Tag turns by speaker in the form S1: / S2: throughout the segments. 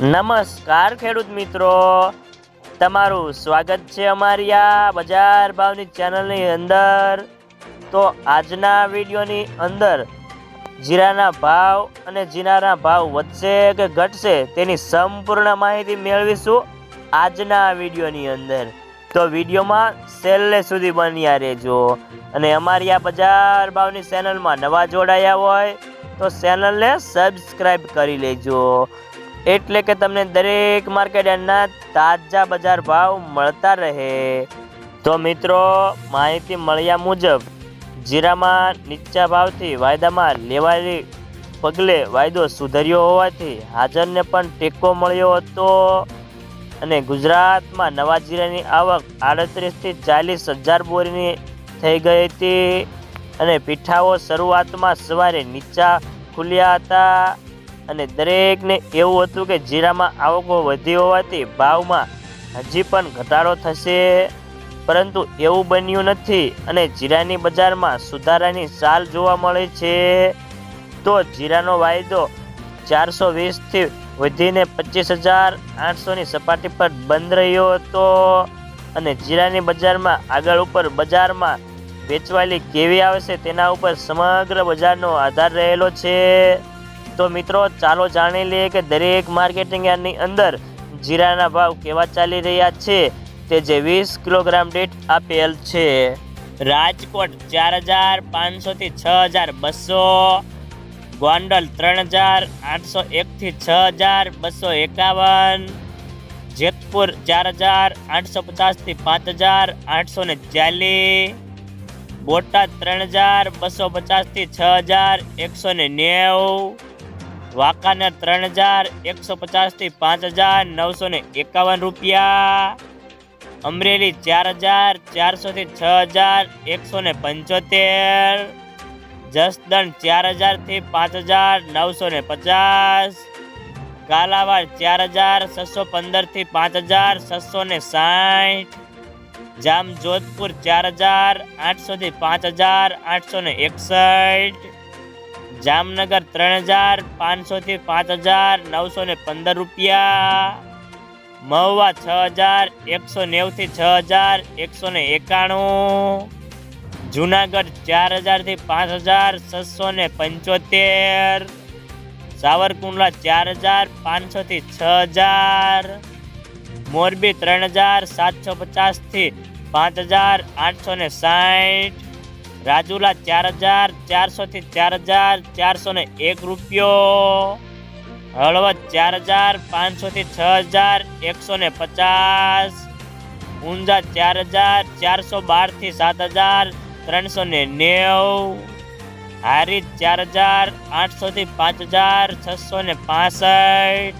S1: નમસ્કાર, ખેડૂત મિત્રો. તમારું સ્વાગત છે અમારી આ બજાર ભાવની ચેનલની અંદર. તો આજના વિડીયોની અંદર જીરાના ભાવ અને જીરાના ભાવ વધશે કે ઘટશે તેની સંપૂર્ણ માહિતી મેળવીશું આજના વિડીયોની અંદર. તો વિડીયોમાં છેલ્લે સુધી બન્યા રહેજો. અને અમારી આ બજાર ભાવની ચેનલમાં નવા જોડાયા હોય તો ચેનલને સબસ્ક્રાઈબ કરી લેજો. એટલે કે તમને દરેક માર્કેટના તાજા બજાર ભાવ મળતા રહે. તો મિત્રો, માહિતી મળ્યા મુજબ, જીરામાં નીચા ભાવથી વાયદામાં લેવાયેલી પગલે વાયદો સુધર્યો હોવાથી હાજરને પણ ટેકો મળ્યો હતો અને ગુજરાતમાં નવા જીરાની આવક આડત્રીસથી ચાલીસ હજાર બોરીની થઈ ગઈ હતી અને પીઠાઓ શરૂઆતમાં સવારે નીચા ખુલ્યા હતા. અને દરેકને એવું હતું કે જીરામાં આવકો વધી હોવાથી ભાવમાં હજી પણ ઘટાડો થશે. પરંતુ એવું બન્યું નથી અને જીરાની બજારમાં સુધારાની ચાલ જોવા મળે છે. તો જીરાનો વાયદો ચારસો વીસથી વધીને પચીસ હજાર આઠસોની સપાટી પર બંધ રહ્યો હતો અને જીરાની બજારમાં આગળ ઉપર બજારમાં વેચવાલી કેવી આવશે તેના ઉપર સમગ્ર બજારનો આધાર રહેલો છે. તો મિત્રો, ચાલો જાણી લઈએ કે દરેક માર્કેટિંગ યાર્ડની અંદર જીરાના ભાવ કેવા ચાલી રહ્યા છે તે જે વીસ કિલોગ્રામ દીઠ આપેલ છે. રાજકોટ ચાર હજાર પાંચસોથી છ હજાર બસો. ગોંડલ ત્રણ હજાર આઠસો એકથી છ હજાર બસો એકાવન. જેતપુર ચાર હજાર આઠસો પચાસથી પાંચ હજાર આઠસો ને ચાલીસ. બોટાદ ત્રણ હજાર બસો પચાસથી છ હજાર એકસો ને નેવું. વાંકાનેર ત્રણ હજાર, એકસો પચાસથી પાંચ હજાર, નવસો ને એકાવન રૂપિયા. અમરેલી ચાર હજાર, ચારસોથી છ હજાર, એકસો ને પંચોતેર. જસદણ ચાર હજારથી પાંચ હજાર, નવસો ને પચાસ. કાલાવાડ ચાર હજાર, છસો પંદરથી પાંચ હજાર, છસો ને સાઠ. જામ જોધપુર ચાર હજાર, આઠસોથી પાંચ હજાર, આઠસો ને એકસઠ. જામનગર ત્રણ હજાર, પાંચસોથી પાંચ હજાર, નવસો ને પંદર રૂપિયા. મહુવા છ હજાર, એકસો નેવુંથી છ હજાર, એકસો ને એકાણું. જુનાગઢ ચાર હજારથી પાંચ હજાર, છસો ને પંચોતેર. સાવરકુંડલા ચાર હજાર, પાંચસોથી છ હજાર. મોરબી ત્રણ હજાર, સાતસો પચાસથી પાંચ હજાર, આઠસો ને સાઠ. રાજુલા ચાર હજાર, ચારસોથી ચાર હજાર, ચારસો ને એક રૂપિયો. હળવદ ચાર હજાર, પાંચસોથી છ હજાર, એકસો ને પચાસ. ઊંઝા ચાર હજાર, ચારસો બારથી સાત હજાર, ત્રણસો ને નેવું. હારી ચાર હજાર, આઠસોથી પાંચ હજાર, છસો ને પાસઠ.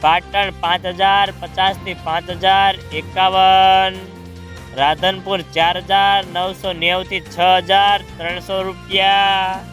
S1: પાટણ પાંચ હજાર, પચાસથી પાંચ હજાર, એકાવન. રાધનપુર ચાર હજાર નવસો નેવુંથી છ હજાર ત્રણસો રૂપિયા.